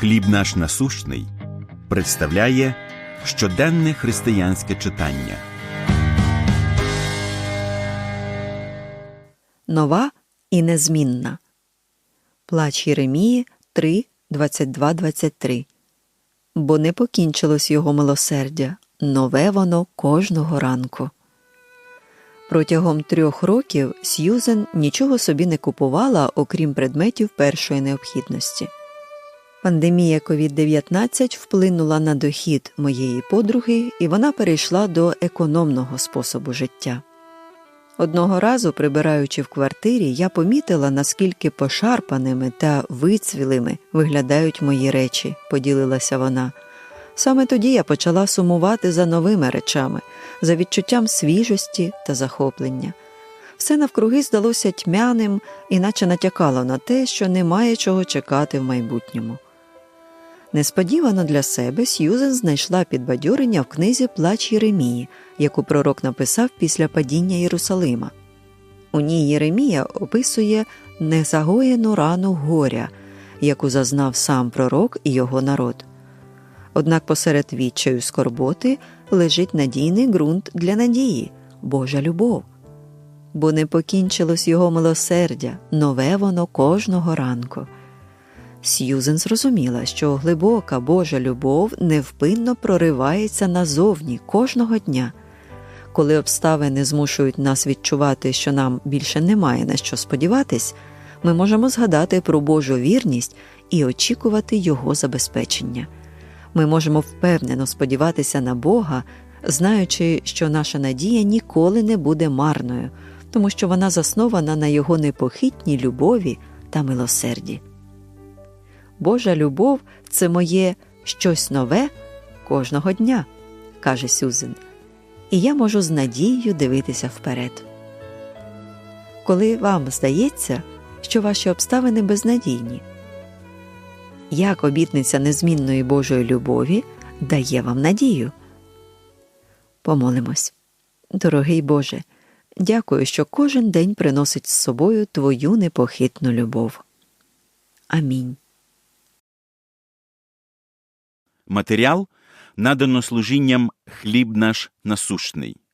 Хліб наш насущний представляє щоденне християнське читання. Нова і незмінна. Плач Єремії 3, 22, 23. Бо не покінчилось його милосердя, нове воно кожного ранку. Протягом трьох років Сьюзен нічого собі не купувала, окрім предметів першої необхідності. Пандемія COVID-19 вплинула на дохід моєї подруги, і вона перейшла до економного способу життя. Одного разу, прибираючи в квартирі, я помітила, наскільки пошарпаними та вицвілими виглядають мої речі, поділилася вона. Саме тоді я почала сумувати за новими речами, за відчуттям свіжості та захоплення. Все навкруги здалося тьмяним, іначе натякало на те, що немає чого чекати в майбутньому. Несподівано для себе Сьюзен знайшла підбадьорення в книзі Плач Єремії, яку пророк написав після падіння Єрусалима. У ній Єремія описує незагоєну рану горя, яку зазнав сам пророк і його народ. Однак посеред відчаю скорботи лежить надійний ґрунт для надії, Божа любов. Бо не покінчилось його милосердя, нове воно кожного ранку. Сьюзен зрозуміла, що глибока Божа любов невпинно проривається назовні кожного дня. Коли обставини змушують нас відчувати, що нам більше немає на що сподіватись, ми можемо згадати про Божу вірність і очікувати Його забезпечення. Ми можемо впевнено сподіватися на Бога, знаючи, що наша надія ніколи не буде марною, тому що вона заснована на Його непохитній любові та милосерді. Божа любов це моє щось нове кожного дня, каже Сюзен, і я можу з надією дивитися вперед. Коли вам здається, що ваші обставини безнадійні, як обітниця незмінної Божої любові дає вам надію. Помолимось. Дорогий Боже, дякую, що кожен день приносить з собою Твою непохитну любов. Амінь. Матеріал надано служінням хліб наш насущний.